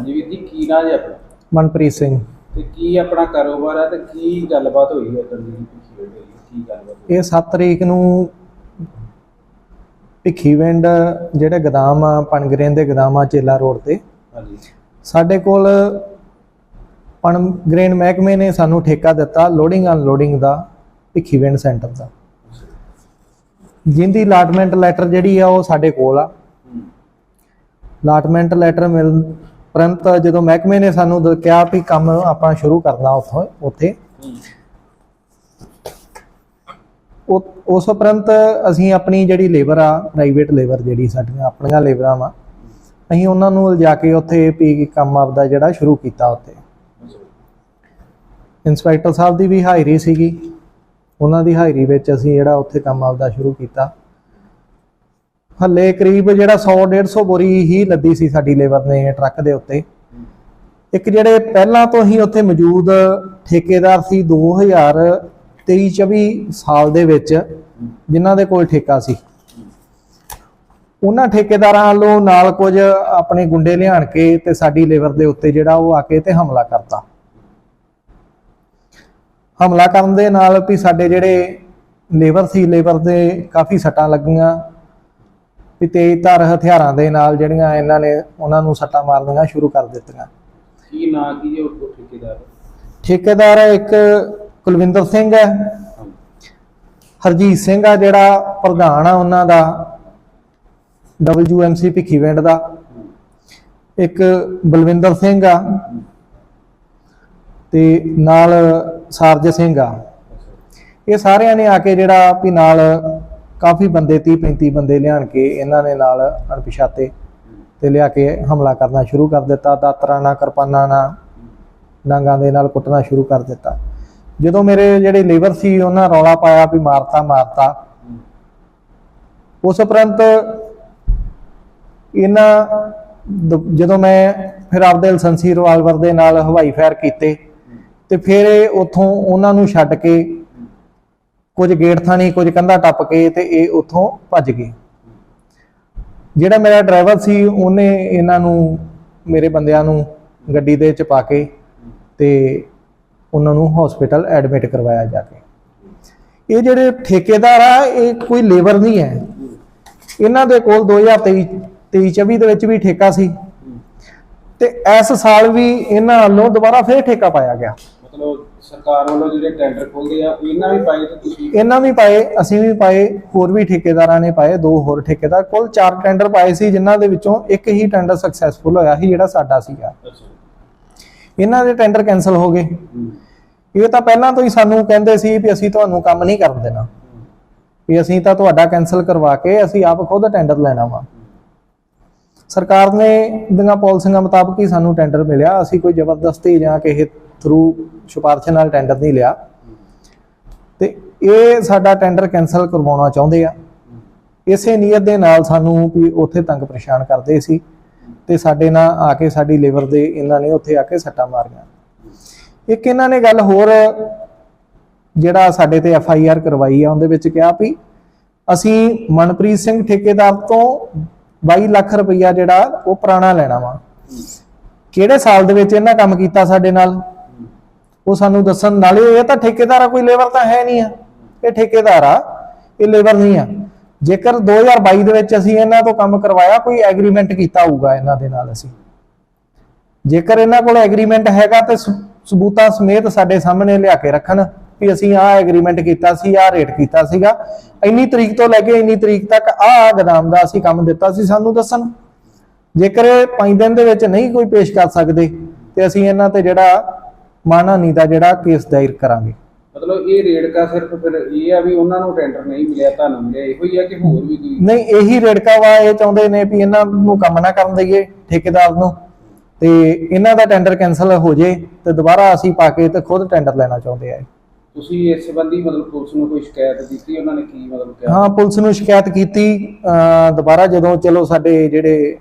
ਹਾਂਜੀ ਵੀਰ ਜੀ ਕੀ ਨਾਂ ਜੀ ਆਪਣਾ? ਮਨਪ੍ਰੀਤ ਸਿੰਘ। ਤੇ ਕੀ ਆਪਣਾ ਕਾਰੋਬਾਰ ਹੈ ਤੇ ਕੀ ਗੱਲਬਾਤ ਹੋਈ ਹੈ ਪਿੱਛੇ ਹੋਈ ਹੈ ਕੀ ਗੱਲਬਾਤ ਹੋਈ? ਇਹ 7 ਤਰੀਕ ਨੂੰ ਭਿੱਖੀਵਿੰਡ ਜਿਹੜੇ ਗਦਾਮ ਆ ਪਣਗਰੇਨ ਦੇ ਗਦਾਮ ਆ ਚੇਲਾ ਰੋਡ ਤੇ। ਹਾਂਜੀ। ਸਾਡੇ ਕੋਲ ਪਣਗਰੇਨ ਮਹਿਕਮੇ ਨੇ ਸਾਨੂੰ ਠੇਕਾ ਦਿੱਤਾ ਲੋਡਿੰਗ ਅਨਲੋਡਿੰਗ ਦਾ ਭਿੱਖੀਵਿੰਡ ਸੈਂਟਰ ਦਾ। ਜਿੰਦੀ ਅਲਾਟਮੈਂਟ ਲੈਟਰ ਜਿਹੜੀ ਆ ਉਹ ਸਾਡੇ ਕੋਲ ਆ। ਹੂੰ। ਅਲਾਟਮੈਂਟ ਲੈਟਰ ਮਿਲ ਪ੍ਰੰਤ ਜਦੋਂ ਮਹਿਕਮੇ ਨੇ ਸਾਨੂੰ ਦ- ਕਿਹਾ ਵੀ ਕੰਮ ਆਪਾਂ ਸ਼ੁਰੂ ਕਰਨਾ ਉੱਥੋਂ, ਉੱਥੇ। ਉਹ- ਉਸ ਉਪਰੰਤ ਅਸੀਂ ਆਪਣੀ ਜਿਹੜੀ ਲੇਬਰ ਆ, ਪ੍ਰਾਈਵੇਟ ਲੇਬਰ ਜਿਹੜੀ ਸਾਡੀਆਂ, ਆਪਣੀਆਂ ਲੇਬਰਾਂ ਵਾ, ਅਸੀਂ ਉਹਨਾਂ ਨੂੰ ਲਿਜਾ ਕੇ ਉੱਥੇ ਵੀ ਕੰਮ ਆਪਦਾ ਜਿਹੜਾ ਸ਼ੁਰੂ ਕੀਤਾ ਉੱਥੇ। ਇੰਸਪੈਕਟਰ ਸਾਹਿਬ ਦੀ ਵੀ ਹਾਜ਼ਰੀ ਸੀਗੀ। ਉਹਨਾਂ ਦੀ ਹਾਜ਼ਰੀ ਵਿੱਚ ਅਸੀਂ ਜਿਹੜਾ ਉੱਥੇ ਕੰਮ ਆਪਦਾ ਸ਼ੁਰੂ ਕੀਤਾ। ਹੱਲੇ ਕਰੀਬ ਜਿਹੜਾ 100 150 ਬੋਰੀ ਹੀ ਲੱਦੀ ਸੀ ਸਾਡੀ ਲੇਬਰ ਨੇ ਟਰੱਕ ਦੇ ਉੱਤੇ। ਇੱਕ ਜਿਹੜੇ ਪਹਿਲਾਂ ਤੋਂ ਹੀ ਉੱਥੇ ਮੌਜੂਦ ਠੇਕੇਦਾਰ ਸੀ 2023 24 ਸਾਲ ਦੇ ਵਿੱਚ, ਜਿਨ੍ਹਾਂ ਦੇ ਕੋਲ ਠੇਕਾ ਸੀ। ਉਹਨਾਂ ਠੇਕੇਦਾਰਾਂ ਵੱਲੋਂ ਨਾਲ ਕੁਝ ਆਪਣੇ ਗੁੰਡੇ ਲਿਆਣ ਕੇ ਤੇ ਸਾਡੀ ਲੇਬਰ ਦੇ ਉੱਤੇ ਜਿਹੜਾ ਉਹ ਆ ਕੇ ਤੇ ਹਮਲਾ ਕਰਤਾ। ਹਮਲਾ ਕਰਨ ਦੇ ਨਾਲ ਵੀ ਸਾਡੇ ਜਿਹੜੇ ਲੇਬਰ ਸੀ, ਲੇਬਰ ਦੇ ਕਾਫੀ ਸੱਟਾਂ ਲੱਗੀਆਂ। ਵੀ ਤੇਜ਼ ਧਾਰ ਹਥਿਆਰਾਂ ਦੇ ਨਾਲ ਜਿਹੜੀਆਂ ਇਹਨਾਂ ਨੇ ਉਹਨਾਂ ਨੂੰ ਸੱਟਾਂ ਮਾਰਨੀਆਂ ਸ਼ੁਰੂ ਕਰ ਦਿੱਤੀਆਂ। ਕੀ ਨਾਂ ਕੀ ਹੈ ਉਹ ਠੇਕੇਦਾਰ? ਠੇਕੇਦਾਰ ਇੱਕ ਕੁਲਵਿੰਦਰ ਸਿੰਘ ਹੈ। ਹਰਜੀਤ ਸਿੰਘ ਆ ਜਿਹੜਾ ਪ੍ਰਧਾਨ ਆ ਉਹਨਾਂ ਦਾ WMC ਭਿੱਖੀਵਿੰਡ ਦਾ। ਇੱਕ ਬਲਵਿੰਦਰ ਸਿੰਘ ਆ ਤੇ ਨਾਲ ਸਾਰਜ ਸਿੰਘ ਆ। ਇਹ ਸਾਰਿਆਂ ਨੇ ਆ ਕੇ ਜਿਹੜਾ ਵੀ ਨਾਲ ਕਾਫੀ ਬੰਦੇ 30 35 ਬੰਦੇ ਲਿਆਣ ਕੇ ਇਹਨਾਂ ਨੇ ਨਾਲ ਅਣਪਛਾਤੇ ਤੇ ਲਿਆ ਕੇ ਹਮਲਾ ਕਰਨਾ ਸ਼ੁਰੂ ਕਰ ਦਿੱਤਾ। ਦਾਤਰਾਂ ਨਾਲ ਕਿਰਪਾਨਾਂ ਨਾਲ ਡਾਂਗਾਂ ਦੇ ਨਾਲ ਕੁੱਟਣਾ ਸ਼ੁਰੂ ਕਰ ਦਿੱਤਾ। ਜਦੋਂ ਮੇਰੇ ਜਿਹੜੇ ਲੇਬਰ ਸੀ, ਉਹਨਾਂ ਰੌਲਾ ਪਾਇਆ ਵੀ ਮਾਰਤਾ ਮਾਰਤਾ। ਉਸ ਉਪਰੰਤ ਇਹਨਾਂ ਜਦੋਂ ਮੈਂ ਫਿਰ ਆਪਦੇ ਲਸੰਸੀ ਰਿਵਾਲਵਰ ਦੇ ਨਾਲ ਹਵਾਈ ਫਾਇਰ ਕੀਤੇ ਤੇ ਫਿਰ ਇਹ ਉੱਥੋਂ ਉਹਨਾਂ ਨੂੰ ਛੱਡ ਕੇ ਕੁਝ ਗੇਟ ਥਾਣੀ ਕੁਝ ਕੰਧਾ ਟੱਪ ਕੇ ਤੇ ਇਹ ਉੱਥੋਂ ਭੱਜ ਗਏ। ਜਿਹੜਾ ਮੇਰਾ ਡਰਾਈਵਰ ਸੀ, ਉਹਨੇ ਇਹਨਾਂ ਨੂੰ, ਮੇਰੇ ਬੰਦਿਆਂ ਨੂੰ ਗੱਡੀ ਦੇ ਚ ਪਾ ਕੇ ਤੇ ਉਹਨਾਂ ਨੂੰ ਹਸਪੀਟਲ ਐਡਮਿਟ ਕਰਵਾਇਆ ਜਾ ਕੇ। ਇਹ ਜਿਹੜੇ ਠੇਕੇਦਾਰ ਆ, ਇਹ ਕੋਈ ਲੇਬਰ ਨਹੀਂ ਹੈ। ਇਹਨਾਂ ਦੇ ਕੋਲ 2023 23 24 ਦੇ ਵਿੱਚ ਵੀ ਠੇਕਾ ਸੀ। ਤੇ ਇਸ ਸਾਲ ਵੀ ਇਹਨਾਂ ਵੱਲੋਂ ਦੁਬਾਰਾ ਫੇਰ ਠੇਕਾ ਪਾਇਆ ਗਿਆ। ਮਤਲਬ ਸਰਕਾਰ ਵੱਲੋਂ ਜਿਹੜੇ ਟੈਂਡਰ ਖੋਲਦੇ ਆ ਇਹਨਾਂ ਵੀ ਪਾਏ ਤੇ ਤੁਸੀਂ? ਇਹਨਾਂ ਵੀ ਪਾਏ ਅਸੀਂ ਵੀ ਪਾਏ ਹੋਰ ਵੀ ਠੇਕੇਦਾਰਾਂ ਨੇ ਪਾਏ ਦੋ ਹੋਰ ਠੇਕੇਦਾਰ। ਕੁੱਲ ਚਾਰ ਟੈਂਡਰ ਪਾਏ ਸੀ ਜਿਨ੍ਹਾਂ ਦੇ ਵਿੱਚੋਂ ਇੱਕ ਹੀ ਟੈਂਡਰ ਸਕਸੈਸਫੁਲ ਹੋਇਆ ਸੀ ਜਿਹੜਾ ਸਾਡਾ ਸੀਗਾ। ਇਹਨਾਂ ਦੇ ਟੈਂਡਰ ਕੈਨਸਲ ਹੋ ਗਏ। ਇਹ ਤਾਂ ਪਹਿਲਾਂ ਤੋਂ ਹੀ ਸਾਨੂੰ ਕਹਿੰਦੇ ਸੀ ਵੀ ਅਸੀਂ ਤੁਹਾਨੂੰ ਕੰਮ ਨਹੀਂ ਕਰਨ ਦੇਣਾ। ਵੀ ਅਸੀਂ ਤਾਂ ਤੁਹਾਡਾ ਕੈਨਸਲ ਕਰਵਾ ਕੇ ਅਸੀਂ ਆਪ ਖੁਦ ਟੈਂਡਰ ਲੈਣਾ ਵਾ ਸਰਕਾਰ ਨੇ ਦੀਆਂ ਪਾਲਿਸੀਆਂ ਮੁਤਾਬਕ ਹੀ ਸਾਨੂੰ ਟੈਂਡਰ ਮਿਲਿਆ। ਅਸੀਂ ਕੋਈ ਜ਼ਬਰਦਸਤੀ ਜਾਂ ਕਿਸੇ ਥਰੂ ਸਿਫਾਰਿਸ਼ ਨਾਲ ਟੈਂਡਰ ਨਹੀਂ ਲਿਆ। ਤੇ ਇਹ ਸਾਡਾ ਟੈਂਡਰ ਕੈਨਸਲ ਕਰਵਾਉਣਾ ਚਾਹੁੰਦੇ ਆ। ਇਸੇ ਨੀਅਤ ਦੇ ਨਾਲ ਸਾਨੂੰ ਵੀ ਉੱਥੇ ਤੰਗ ਪਰੇਸ਼ਾਨ ਕਰਦੇ ਸੀ ਤੇ ਸਾਡੇ ਨਾਲ ਆ ਕੇ ਸਾਡੀ ਲੇਬਰ ਦੇ ਇਹਨਾਂ ਨੇ ਉੱਥੇ ਆ ਕੇ ਸੱਟਾਂ ਮਾਰੀਆਂ। ਇੱਕ ਇਹਨਾਂ ਨੇ ਗੱਲ ਹੋਰ ਜਿਹੜਾ ਸਾਡੇ ਤੇ ਐਫ ਆਈ ਆਰ ਕਰਵਾਈ ਆ, ਉਹਦੇ ਵਿੱਚ ਕਿਹਾ ਵੀ ਅਸੀਂ ਮਨਪ੍ਰੀਤ ਸਿੰਘ ਠੇਕੇਦਾਰ ਤੋਂ 22 ਲੱਖ ਰੁਪਈਆ ਜਿਹੜਾ ਉਹ ਪੁਰਾਣਾ ਲੈਣਾ ਵਾ। ਕਿਹੜੇ ਸਾਲ ਦੇ ਵਿੱਚ ਇਹਨਾਂ ਕੰਮ ਕੀਤਾ ਸਾਡੇ ਨਾਲ? ਉਹ ਸਾਨੂੰ ਦੱਸਣ, ਨਾਲੇ ਇਹ ਤਾਂ ਠੇਕੇਦਾਰ ਆ, ਕੋਈ ਲੇਬਰ ਤਾਂ ਹੈ ਨਹੀਂ ਆ। ਇਹ ਠੇਕੇਦਾਰ ਆ, ਇਹ ਲੇਬਰ ਨਹੀਂ ਆ। ਜੇਕਰ 2022 ਦੇ ਵਿੱਚ ਅਸੀਂ ਇਹਨਾਂ ਤੋਂ ਕੰਮ ਕਰਵਾਇਆ, ਕੋਈ ਐਗਰੀਮੈਂਟ ਕੀਤਾ ਹੋਊਗਾ ਇਹਨਾਂ ਦੇ ਨਾਲ ਅਸੀਂ। ਜੇਕਰ ਇਹਨਾਂ ਕੋਲ ਐਗਰੀਮੈਂਟ ਹੈਗਾ ਤੇ ਸਬੂਤਾਂ ਸਮੇਤ ਸਾਡੇ ਸਾਹਮਣੇ ਲਿਆ ਕੇ ਰੱਖਣ ਵੀ ਅਸੀਂ ਆਹ ਐਗਰੀਮੈਂਟ ਕੀਤਾ ਸੀ, ਆਹ ਰੇਟ ਕੀਤਾ ਸੀਗਾ। ਇੰਨੀ ਤਰੀਕ ਤੋਂ ਲੈ ਕੇ ਇੰਨੀ ਤਰੀਕ ਤੱਕ ਆਹ ਗਦਾਮ ਦਾ ਅਸੀਂ ਕੰਮ ਦਿੱਤਾ ਸੀ ਸਾਨੂੰ ਦੱਸਣ। ਜੇਕਰ ਇਹ 5 ਦਿਨ ਦੇ ਵਿੱਚ ਨਹੀਂ ਕੋਈ ਪੇਸ਼ ਕਰ ਸਕਦੇ, ਤੇ ਅਸੀਂ ਇਹਨਾਂ ਤੇ ਜਿਹੜਾ ਮਾਨਹਾਨੀ ਦਾ ਜਿਹੜਾ ਕੇਸ ਦਾਇਰ ਕਰਾਂਗੇ। ਮਤਲਬ ਇਹ ਰੇਡ ਕਾ ਸਿਰਫ ਫਿਰ ਇਹ ਆ ਵੀ ਉਹਨਾਂ ਨੂੰ ਟੈਂਡਰ ਨਹੀਂ ਮਿਲਿਆ ਤੁਹਾਨੂੰ ਮਿਲਿਆ ਇਹੋ ਹੀ ਆ ਕਿ ਹੋਰ ਵੀ ਕੋਈ? ਨਹੀਂ ਇਹੀ ਰੇੜਕਾ ਵਾ ਇਹ ਚਾਹੁੰਦੇ ਨੇ ਵੀ ਇਹਨਾਂ ਨੂੰ ਕੰਮ ਨਾ ਕਰਨ ਦਈਏ ਠੇਕੇਦਾਰ ਨੂੰ। ਤੇ ਇਹਨਾਂ ਦਾ ਟੈਂਡਰ ਕੈਨਸਲ ਹੋ ਜੇ ਤੇ ਦੁਬਾਰਾ ਅਸੀਂ ਪਾ ਕੇ ਤੇ ਖੁਦ ਟੈਂਡਰ ਲੈਣਾ ਚਾਹੁੰਦੇ ਆ ਤੁਸੀਂ ਇਸ ਸੰਬੰਧੀ ਮਤਲਬ ਪੁਲਿਸ ਨੂੰ ਕੋਈ ਸ਼ਿਕਾਇਤ ਦਿੱਤੀ ਉਹਨਾਂ ਨੇ ਕੀ ਮਤਲਬ ਕਿਹਾ? ਹਾਂ ਪੁਲਿਸ ਨੂੰ ਸ਼ਿਕਾਇਤ ਕੀਤੀ ਦੁਬਾਰਾ ਜਦੋਂ ਚਲੋ ਸਾਡੇ ਜਿਹੜੇ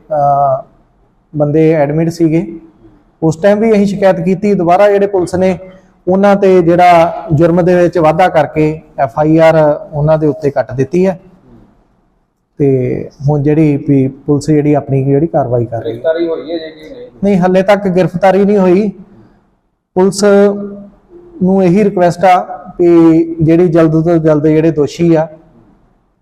ਬੰਦੇ ਐਡਮਿਟ ਸੀਗੇ ਉਸ ਟਾਈਮ ਵੀ ਅਸੀਂ ਸ਼ਿਕਾਇਤ ਕੀਤੀ ਦੁਬਾਰਾ ਜਿਹੜੇ ਪੁਲਿਸ ਨੇ ਉਹਨਾਂ ਤੇ ਜਿਹੜਾ ਜੁਰਮ ਦੇ ਵਿੱਚ ਵਾਧਾ ਕਰਕੇ ਐਫ ਆਈ ਆਰ ਉਹਨਾਂ ਦੇ ਉੱਤੇ ਕੱਟ ਦਿੱਤੀ ਹੈ। ਤੇ ਹੁਣ ਜਿਹੜੀ ਪੁਲਿਸ ਜਿਹੜੀ ਆਪਣੀ ਜਿਹੜੀ ਕਾਰਵਾਈ ਕਰ ਰਹੀ ਹੈ। ਗ੍ਰਿਫਤਾਰੀ ਹੋਈ ਹੈ ਜੇ ਕਿ ਨਹੀਂ? ਨਹੀਂ ਹੱਲੇ ਤੱਕ ਗ੍ਰਿਫਤਾਰੀ ਨਹੀਂ ਹੋਈ। ਪੁਲਿਸ ਨੂੰ ਇਹੀ ਰਿਕੁਐਸਟ ਆ ਕਿ ਜਿਹੜੀ ਜਲਦ ਤੋਂ ਜਲਦ ਜਿਹੜੇ ਦੋਸ਼ੀ ਆ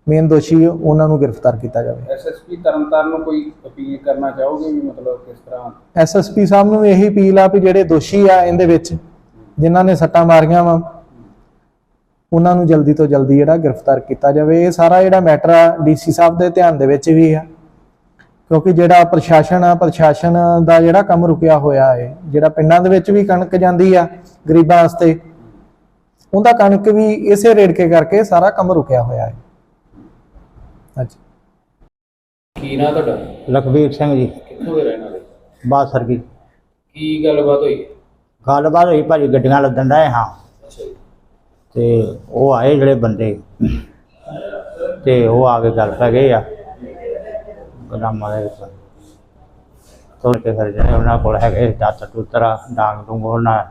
ਮੇਨ ਦੋਸ਼ੀ ਉਹਨਾਂ ਨੂੰ ਗ੍ਰਿਫਤਾਰ ਕੀਤਾ ਜਾਵੇ। ਐਸਐਸਪੀ ਤਰਨਤਾਰਨ ਨੂੰ ਕੋਈ ਅਪੀਲ ਕਰਨਾ ਚਾਹੋਗੇ ਵੀ ਮਤਲਬ ਕਿਸ ਤਰ੍ਹਾਂ? ਐਸਐਸਪੀ ਸਾਹਿਬ ਨੂੰ ਇਹੀ ਅਪੀਲ ਆ ਵੀ ਜਿਹੜੇ ਦੋਸ਼ੀ ਆ ਇਹਦੇ ਵਿੱਚ ਜਿਨ੍ਹਾਂ ਨੇ ਸੱਟਾਂ ਮਾਰੀਆਂ ਵਾ ਉਹਨਾਂ ਨੂੰ ਜਲਦੀ ਤੋਂ ਜਲਦੀ ਜਿਹੜਾ ਗ੍ਰਿਫਤਾਰ ਕੀਤਾ ਜਾਵੇ। ਇਹ ਸਾਰਾ ਜਿਹੜਾ ਮੈਟਰ ਆ ਡੀਸੀ ਸਾਹਿਬ ਦੇ ਧਿਆਨ ਦੇ ਵਿੱਚ ਵੀ ਆ। ਕਿਉਂਕਿ ਜਿਹੜਾ ਪ੍ਰਸ਼ਾਸਨ ਆ ਪ੍ਰਸ਼ਾਸਨ ਦਾ ਜਿਹੜਾ ਕੰਮ ਰੁਕਿਆ ਹੋਇਆ ਹੈ ਜਿਹੜਾ ਪਿੰਡਾਂ ਦੇ ਵਿੱਚ ਵੀ ਕਣਕ ਜਾਂਦੀ ਆ ਗਰੀਬਾਂ ਵਾਸਤੇ ਉਹਦਾ ਕਣਕ ਵੀ ਇਸੇ ਰੇੜਕੇ ਕਰਕੇ ਸਾਰਾ ਕੰਮ ਰੁਕਿਆ ਹੋਇਆ ਹੈ ਹਾਂਜੀ। ਕੀ ਨਾ ਤੁਹਾਡਾ? ਲਖਬੀਰ ਸਿੰਘ ਜੀ। ਕਿੱਥੋਂ ਦੇ ਰਹਿਣ ਵਾਲੇ? ਬਾਸਰ ਕੀ ਕੀ ਗੱਲਬਾਤ ਹੋਈ? ਗੱਲਬਾਤ ਹੋਈ ਭਾਜੀ ਗੱਡੀਆਂ ਲੱਦਣ ਡਏ ਹਾਂ। ਅੱਛਾ ਜੀ। ਤੇ ਉਹ ਆਏ ਜਿਹੜੇ ਬੰਦੇ। ਤੇ ਉਹ ਆ ਕੇ ਗੱਲ ਪੈ ਗਏ ਆ। ਗਦਾਮਾਂ ਦੇ ਵਿੱਚ। ਤੋੜ ਕੇ ਫਿਰ ਜਿਹੜੇ ਉਹਨਾਂ ਕੋਲ ਹੈਗੇ ਦਾਤ ਟੁੱਤਰਾ ਡਾਂਗ ਡੂੰਗ ਉਹਨਾਂ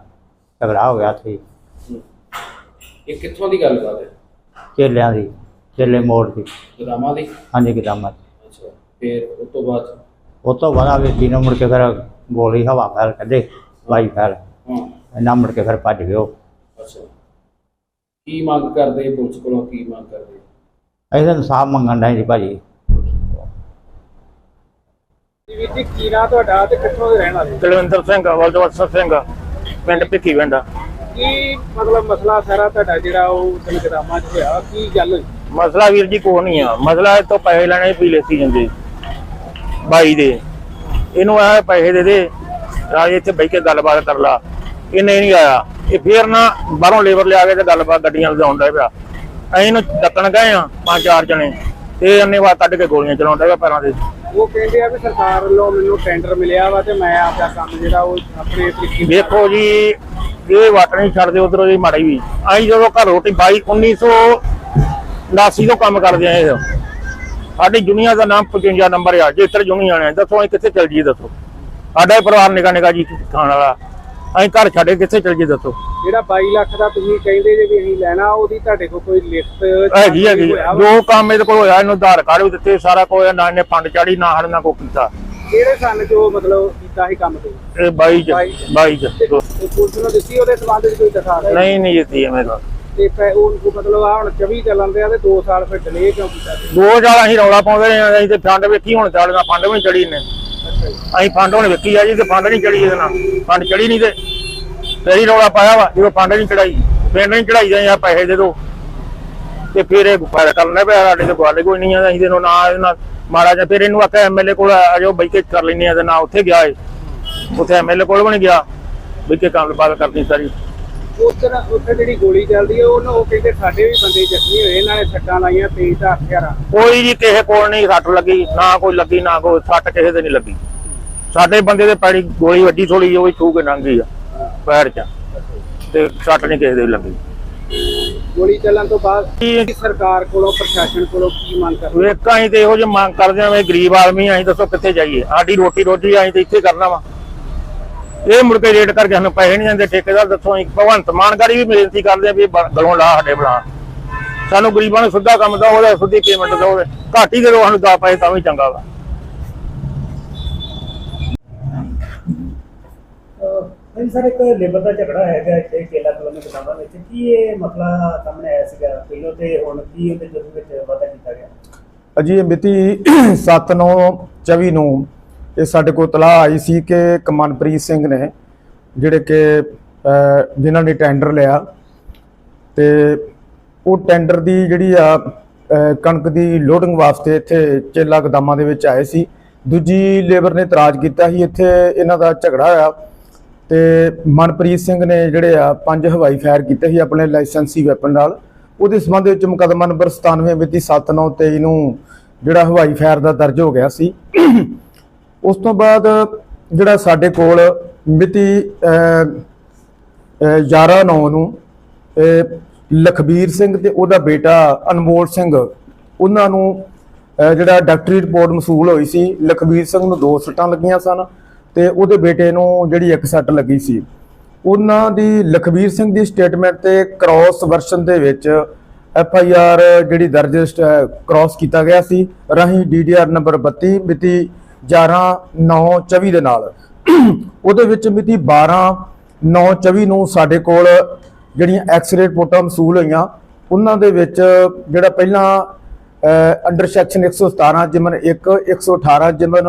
ਝਗੜਾ ਹੋ ਗਿਆ ਸੀ। ਇਹ ਕਿੱਥੋਂ ਦੀ ਗੱਲਬਾਤ ਹੈ? ਚੇਲਿਆਂ ਦੀ। ਚੇਲੇ ਮੋੜ ਦੀ। ਗਦਾਮਾਂ ਦੀ? ਹਾਂਜੀ ਗਦਾਮਾਂ ਦੀ। ਅੱਛਾ ਫਿਰ ਉਸ ਤੋਂ ਬਾਅਦ? ਉਹ ਤੋਂ ਬਾਅਦ ਆ ਵੀ ਦਿਨੋਂ ਮੁੜ ਕੇ ਫਿਰ ਗੋਲੀ ਹਵਾ ਫੈਲ ਕੱਢੇ ਵਾਈ ਫੈਲ। ਹਾਂ। ਇਹਨਾਂ ਮੁੜ ਕੇ ਫਿਰ ਭੱਜ ਅੱਛਾ। ਕੀ ਮੰਗ ਕਰਦੇ ਪੁਲਿਸ ਕੋਲੋਂ ਕੀ ਮੰਗ ਕਰਦੇ? ਤਾਂ ਇਨਸਾਫ ਮੰਗਣ ਡਏ ਜੀ ਭਾਜੀ। ਵੀਰ ਜੀ ਕੀ ਨਾ ਤੁਹਾਡਾ ਤੇ ਕਿੱਥੋਂ ਦੇ ਰਹਿਣ ਵਾਲੇ ਕੁਲਵਿੰਦਰ ਸਿੰਘ ਵਲਦਵਸਰ ਸਿੰਘ ਪਿੰਡ ਭਿੱਖੀ ਪਿੰਡ ਕੀ ਮਤਲਬ ਮਸਲਾ ਸਾਰਾ ਤੁਹਾਡਾ ਜਿਹੜਾ ਉਹ ਗਦਾਮਾਂ 'ਚ ਹੋਇਆ ਕੀ ਗੱਲ ਹੋਈ? ਮਸਲਾ ਵੀਰ ਜੀ ਕੋਈ ਨਹੀਂ ਆ। ਮਸਲਾ ਇਹ ਤੋਂ ਪੈਸੇ ਲੈਣੇ ਪੀਲੇ ਸੀ ਜਾਂਦੇ। ਬਾਈ ਦੇ। ਇਹਨੂੰ ਆ ਪੈਸੇ ਦੇ ਦੇ। ਰਾਜ ਇੱਥੇ ਬਹਿ ਕੇ ਗੱਲਬਾਤ ਕਰ ਲਾ। ਇਹਨੇ ਨਹੀਂ ਆਇਆ। ਇਹ ਫੇਰ ਨਾ ਬਾਹਰੋਂ ਲੇਬਰ ਲਿਆ ਕੇ ਤੇ ਗੱਲਬਾਤ ਗੱਡੀਆਂ ਲਜਾਉਣ ਦਾ ਪਿਆ। ਅਸੀਂ ਇਹਨੂੰ ਡੱਕਣ ਗਏ ਆ ਪੰਜ ਚਾਰ ਜਣੇ। ਤੇ ਅੰਨੇ ਬਾਤ ਕੱਢ ਕੇ ਗੋਲੀਆਂ ਚਲਾਉਂਦਾ ਪਿਆ ਪੈਰਾਂ ਦੇ ਉਹ ਕਹਿੰਦੇ ਆ ਵੀ ਸਰਕਾਰ ਵੱਲੋਂ ਮੈਨੂੰ ਟੈਂਡਰ ਮਿਲਿਆ ਵਾ ਤੇ ਮੈਂ ਆਪਦਾ ਕੰਮ ਜਿਹੜਾ ਉਹ ਆਪਣੇ ਤਰੀਕੇ ਦੇਖੋ ਜੀ ਇਹ ਵਾਟ ਨਹੀਂ ਛੱਡਦੇ ਉਧਰੋਂ ਦੀ ਮਾੜੀ ਵੀ। ਅਸੀਂ ਜਦੋਂ ਘਰ ਰੋਟੀ ਬਾਈ 1989 ਤੋਂ ਕੰਮ ਕਰਦੇ ਆਏ ਹਾਂ। ਸਾਡੀ ਦੁਨੀਆ ਦਾ ਨਾਮ 55 ਨੰਬਰ ਆ। ਜੇਤਰ ਜੁਨੀਆ ਨੇ ਦੱਸੋ ਅਸੀਂ ਕਿੱਥੇ ਚੱਲ ਜੀਏ ਦੱਸੋ। ਸਾਡਾ ਹੀ ਪਰਿਵਾਰ ਨਿਕਾ ਨਿਕਾ ਜੀ ਖਾਣ ਵਾਲਾ। ਅਸੀਂ ਘਰ ਛੱਡੇ ਕਿੱਥੇ ਚੱਲ ਜੀਏ ਦੱਸੋ। ਜਿਹੜਾ 22 ਲੱਖ ਦਾ ਤੁਸੀਂ ਕਹਿੰਦੇ ਜੇ ਵੀ ਅਸੀਂ ਲੈਣਾ ਉਹਦੀ ਤੁਹਾਡੇ ਕੋਲ ਕੋਈ ਲਿਖਤ ਹੈਗੀ ਹੈਗੀ। ਜੋ ਕੰਮ ਇਹਦੇ ਕੋਲ ਹੋਇਆ ਇਹਨੂੰ ਆਧਾਰ ਕਾਰਡ ਵੀ ਦਿੱਤੇ ਸਾਰਾ ਕੋਈ ਨਾ ਇਹਨੇ ਫੰਡ ਚਾੜੀ ਨਾ ਨਾਲ ਕੋਈ ਕੀਤਾ। ਕਿਹੜੇ ਸੰਨ ਜੋ ਮਤਲਬ ਕੀਤਾ ਸੀ ਕੰਮ ਤੇ? ਇਹ 22 ਚ 22 ਚ। ਤੇ ਪੁਲਿਸ ਨੂੰ ਦਿੱਤੀ ਉਹਦੇ ਸਬੰਧ ਵਿੱਚ ਕੋਈ ਦਿਖਾ ਨਹੀਂ ਨਹੀਂ ਦਿੱਤੀ ਤੇ ਪੈ- ਉਹ ਮਤਲਬ ਆ ਹੁਣ 24 ਚੱਲਣ ਦੇ ਆ ਤੇ 2 ਸਾਲ ਫਿਰ ਡਿਲੇ ਕਿਉਂ ਕੀਤਾ? ਦੋ ਜਾਲ ਅਸੀਂ ਰੌਲਾ ਪਾਉਂਦੇ ਰਹੇ ਹਾਂ, ਅਸੀਂ ਤੇ ਫੰਡ ਵੇਖੀ ਹੁਣ ਚਾਲੀਆਂ ਫੰਡ ਵੀ ਨੀ ਚੜੀ ਨੇ ਅਸੀਂ ਫੰਡ ਹੁਣ ਵੇਖੀ ਆ ਜੀ ਤੇ ਫੰਡ ਨਹੀਂ ਚੜੀ ਇਹਦੇ ਨਾਲ। ਫੰਡ ਚੜੀ ਨਹੀਂ ਤੇ ਫੇਰ ਹੀ ਰੌਲਾ ਪਾਇਆ ਵਾ ਜਦੋਂ ਫੰਡ ਨਹੀਂ ਚੜਾਈ ਪਿੰਡ ਨਹੀਂ ਚੜਾਈ ਜਾਂ ਆ ਪੈਸੇ ਦੇ ਦੋ। ਤੇ ਫਿਰ ਇਹ ਫਾਇਦਾ ਕਰਨਾ ਪਿਆ ਸਾਡੇ ਤੇ ਗੱਲ ਕੋਈ ਨਹੀਂ ਆ ਅਸੀਂ ਤੇ ਨਾ ਇਹਦੇ ਨਾਲ ਮਾੜਾ ਜਿਹਾ ਫਿਰ ਇਹਨੂੰ ਆਖਿਆ ਐਮਐਲਏ ਕੋਲ ਆਜੋ ਬਈ ਕੇ ਕਰ ਲੈਨੇ ਆ ਤੇ ਨਾ ਉੱਥੇ ਗਿਆ ਏ ਉੱਥੇ ਐਮਐਲਏ ਕੋਲ ਵੀ ਨਹੀਂ ਗਿਆ ਬਈ ਕੇ ਕੰਮ ਬਾਤ ਕਰਨੀ ਸਾਰੀ। ਤਰ੍ਹਾਂ ਉੱਥੇ ਜਿਹੜੀ ਗੋਲੀ ਚੱਲਦੀ ਹੈ ਉਹਨੂੰ ਉਹ ਕਹਿੰਦੇ ਸਾਡੇ ਵੀ ਬੰਦੇ ਜ਼ਖਮੀ ਹੋਏ ਇਹਨਾਂ ਨੇ ਸੱਟਾਂ ਲਾਈਆਂ ਤੇਜ਼ ਦਾ ਹਥਿਆਰਾਂ। ਕੋਈ ਜੀ ਕਿਸੇ ਕੋਲ ਨਹੀਂ ਸੱਟ ਲੱਗੀ ਨਾ ਕੋਈ ਲੱਗੀ ਨਾ ਕੋਈ ਸੱਟ ਕਿਸੇ ਦੇ ਨਹੀਂ ਲੱਗੀ। ਸਾਡੇ ਬੰਦੇ ਦੇ ਪੈੜੀ ਗੋਲੀ ਵੱਡੀ ਥੋੜੀ ਜਿਹੀ ਉਹ ਛੂ ਕੇ ਲੰਘ ਗਈ ਆ ਪੈਰ 'ਚ। ਤੇ ਸੱਟ ਨਹੀਂ ਕਿਸੇ ਦੇ ਵੀ ਲੱਗੀ। ਗੋਲੀ ਚੱਲਣ ਤੋਂ ਬਾਅਦ ਕੀ ਸਰਕਾਰ ਕੋਲੋਂ ਪ੍ਰਸ਼ਾਸਨ ਕੋਲੋਂ ਕੀ ਮੰਗ ਕਰਦੇ ਵੇਖਾਂ ਅਸੀਂ ਤੇ ਇਹੋ ਜਿਹੇ ਮੰਗ ਕਰਦੇ ਆਂ ਵੀ ਗਰੀਬ ਆਦਮੀ ਆਂ, ਅਸੀਂ ਦੱਸੋ ਕਿੱਥੇ ਜਾਈਏ? ਸਾਡੀ ਰੋਟੀ ਰੋਜੀ ਅਸੀਂ ਤੇ ਇੱਥੇ ਕਰਨਾ ਵਾ। ਇਹ ਮੁੜ ਕੇ ਰੇਟ ਕਰਕੇ ਸਾਨੂੰ ਪੈਸੇ ਨਹੀਂ ਦਿੰਦੇ ਠੇਕੇਦਾਰ ਦੱਸੋ ਅਸੀਂ ਭਗਵੰਤ ਮਾਨਗਾਰੀ ਵੀ ਬੇਨਤੀ ਕਰਦੇ ਆ ਵੀ ਗਲੋਂ ਲਾ ਸਾਡੇ ਬਣਾ। ਸਾਨੂੰ ਗਰੀਬਾਂ ਨੂੰ ਸਿੱਧਾ ਕੰਮ ਦਾ ਉਹਦਾ ਸਿੱਧੀ ਪੇਮੈਂਟ ਦਾ ਉਹਦੇ ਘੱਟ ਹੀ ਦੇ ਦਿਓ ਸਾਨੂੰ 10 ਪੈਸੇ ਤਾਂ ਵੀ ਚੰਗਾ ਵਾ। ਨਹੀਂ ਸਰ ਇੱਕ ਲੇਬਰ ਦਾ ਝਗੜਾ ਹੈਗਾ ਇੱਥੇ ਕੇਲਾ ਕਲੋਨੀ ਕਿਸਾਨਾਂ ਵਿੱਚ। ਕੀ ਇਹ ਮਸਲਾ ਸਾਹਮਣੇ ਆਇਆ ਸੀਗਾ? ਪਹਿਲਾਂ ਤੇ ਹੁਣ ਕੀ ਉਹਦੇ ਵਿੱਚ ਵਾਧਾ ਕੀਤਾ ਗਿਆ? ਅਜੀ ਇਹ ਮਿਤੀ 7/9/24 ਨੂੰ ਇਹ ਸਾਡੇ ਕੋਲ ਤਲਾਹ ਆਈ ਸੀ ਕਿ ਕਮਨਪ੍ਰੀਤ ਸਿੰਘ ਨੇ ਜਿਹੜੇ ਕਿ ਅਹ, ਜਿਨ੍ਹਾਂ ਨੇ ਟੈਂਡਰ ਲਿਆ ਤੇ ਉਹ ਟੈਂਡਰ ਦੀ ਜਿਹੜੀ ਆ ਕਣਕ ਦੀ ਲੋਡਿੰਗ ਵਾਸਤੇ ਇੱਥੇ ਚੇਲਾ ਗਦਾਮਾਂ ਦੇ ਵਿੱਚ ਆਏ ਸੀ। ਦੂਜੀ ਲੇਬਰ ਨੇ ਇਤਰਾਜ਼ ਕੀਤਾ ਸੀ ਇੱਥੇ ਇਹਨਾਂ ਦਾ ਝਗੜਾ ਹੋਇਆ ਤੇ ਮਨਪ੍ਰੀਤ ਸਿੰਘ ਨੇ ਜਿਹੜੇ ਆ ਪੰਜ ਹਵਾਈ ਫਾਇਰ ਕੀਤੇ ਸੀ ਆਪਣੇ ਲਾਇਸੈਂਸੀ ਵੈਪਨ ਨਾਲ। ਉਹਦੇ ਸੰਬੰਧ ਵਿੱਚ ਮੁਕੱਦਮਾ ਨੰਬਰ 97 ਮਿਤੀ 7923 ਨੂੰ ਜਿਹੜਾ ਹਵਾਈ ਫਾਇਰ ਦਾ ਦਰਜ ਹੋ ਗਿਆ ਸੀ। ਉਸ ਤੋਂ ਬਾਅਦ ਜਿਹੜਾ ਸਾਡੇ ਕੋਲ ਮਿਤੀ 11 9 ਨੂੰ ਲਖਬੀਰ ਸਿੰਘ ਤੇ ਉਹਦਾ ਬੇਟਾ ਅਨਮੋਲ ਸਿੰਘ, ਉਹਨਾਂ ਨੂੰ ਜਿਹੜਾ ਡਾਕਟਰੀ ਰਿਪੋਰਟ ਮਸੂਲ ਹੋਈ ਸੀ, ਲਖਬੀਰ ਸਿੰਘ ਨੂੰ ਦੋ ਸੱਟਾਂ ਲੱਗੀਆਂ ਸਨ ਤੇ ਉਹਦੇ ਬੇਟੇ ਨੂੰ ਜਿਹੜੀ ਇੱਕ ਸੱਟ ਲੱਗੀ ਸੀ। ਉਹਨਾਂ ਦੀ ਲਖਬੀਰ ਸਿੰਘ ਦੀ ਸਟੇਟਮੈਂਟ ਤੇ ਕ੍ਰਾਸ ਵਰਸ਼ਨ ਦੇ ਵਿੱਚ ਐਫ ਆਈ ਆਰ ਜਿਹੜੀ ਦਰਜ ਕ੍ਰਾਸ ਕੀਤਾ ਗਿਆ ਸੀ। ਰਾਹੀਂ ਡੀ ਡੀ ਆਰ ਨੰਬਰ 32 ਮਿਤੀ 11 9 24 ਦੇ ਨਾਲ। ਉਹਦੇ ਵਿੱਚ ਮਿਤੀ 12 9 24 ਨੂੰ ਸਾਡੇ ਕੋਲ ਜਿਹੜੀਆਂ ਐਕਸ-ਰੇ ਰਿਪੋਰਟਾਂ ਮਸੂਲ ਹੋਈਆਂ, ਉਹਨਾਂ ਦੇ ਵਿੱਚ ਜਿਹੜਾ ਪਹਿਲਾਂ ਅੰਡਰ ਸੈਕਸ਼ਨ 117 ਜਿਮਨ 1 118 ਜਿਮਨ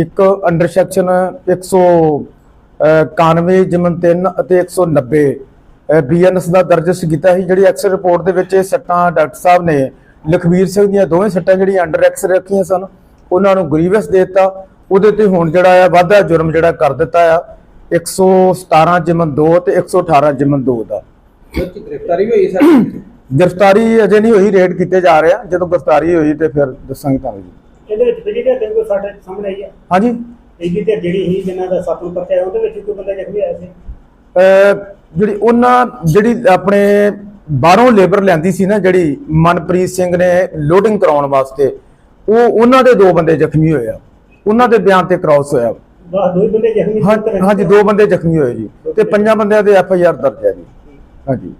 1 ਅੰਡਰ ਸੈਕਸ਼ਨ 191 ਜਿਮਨ 3 ਅਤੇ 190 ਬੀਐਨਐਸ ਦਾ ਦਰਜ ਕੀਤਾ ਸੀ, ਜਿਹੜੀ ਐਕਸ ਰਿਪੋਰਟ ਦੇ ਵਿੱਚ ਇਹ ਸੱਟਾਂ ਡਾਕਟਰ ਸਾਹਿਬ ਨੇ ਲਖਵੀਰ ਸਿੰਘ ਦੀਆਂ ਦੋਵੇਂ ਸੱਟਾਂ ਜਿਹੜੀਆਂ ਅੰਡਰ ਐਕਸ ਰੱਖੀਆਂ ਸਨ ਉਹਨਾਂ ਨੂੰ ਗ੍ਰੀਵਸ ਦੇ ਦਿੱਤਾ। ਉਹਦੇ ਤੇ ਹੁਣ ਜਿਹੜਾ ਆ ਵਾਧਾ ਜੁਰਮ ਜਿਹੜਾ ਕਰ ਦਿੱਤਾ ਆ 117 ਜਿਮਨ 2 ਤੇ 118 ਜਿਮਨ 2 ਦਾ। ਗ੍ਰਿਫਤਾਰੀ ਹੋਈ ਸਰ? ਗ੍ਰਿਫਤਾਰੀ ਅਜੇ ਨਹੀਂ ਹੋਈ ਰੇਡ ਕੀਤੇ ਜਾ ਰਹੇ ਆ। ਜਦੋਂ ਗ੍ਰਿਫਤਾਰੀ ਹੋਈ ਤੇ ਫਿਰ ਦੱਸਾਂਗੇ ਤੁਹਾਨੂੰ ਜੀ। ਇਹਦੇ ਵਿੱਚ ਜਿਹੜੀ ਤੇ ਕੋਈ ਸਾਡੇ ਸਾਹਮਣੇ ਆਈ ਹੈ ਹਾਂਜੀ। ਇਹਦੀ ਤੇ ਜਿਹੜੀ ਹੀ ਜਿਨ੍ਹਾਂ ਦਾ ਸੱਤ ਨੂੰ ਪਰਚਾ ਹੈ ਉਹਦੇ ਵਿੱਚ ਕੋਈ ਬੰਦਾ ਜ਼ਖਮੀ ਹੋਇਆ ਸੀ? ਜਿਹੜੀ ਉਹਨਾਂ ਜਿਹੜੀ ਆਪਣੇ ਬਾਹਰੋਂ ਲੇਬਰ ਲੈਂਦੀ ਸੀ ਨਾ ਜਿਹੜੀ ਮਨਪ੍ਰੀਤ ਸਿੰਘ ਨੇ ਲੋਡਿੰਗ ਕਰਾਉਣ ਵਾਸਤੇ ਉਹ ਉਹਨਾਂ ਦੇ ਦੋ ਬੰਦੇ ਜ਼ਖਮੀ ਹੋਏ ਆ। ਉਹਨਾਂ ਦੇ ਬਿਆਨ ਤੇ ਕ੍ਰਾਸ ਹੋਇਆ। ਬਸ ਦੋ ਬੰਦੇ ਜ਼ਖਮੀ ਹਾਂਜੀ ਦੋ ਬੰਦੇ ਜ਼ਖਮੀ ਹੋਏ ਜੀ। ਤੇ ਪੰਜਾਂ ਬੰਦਿਆਂ ਦੇ ਐਫ ਆਈ ਆਰ ਦਰਜ ਹੈ ਜੀ। ਹਾਂਜੀ।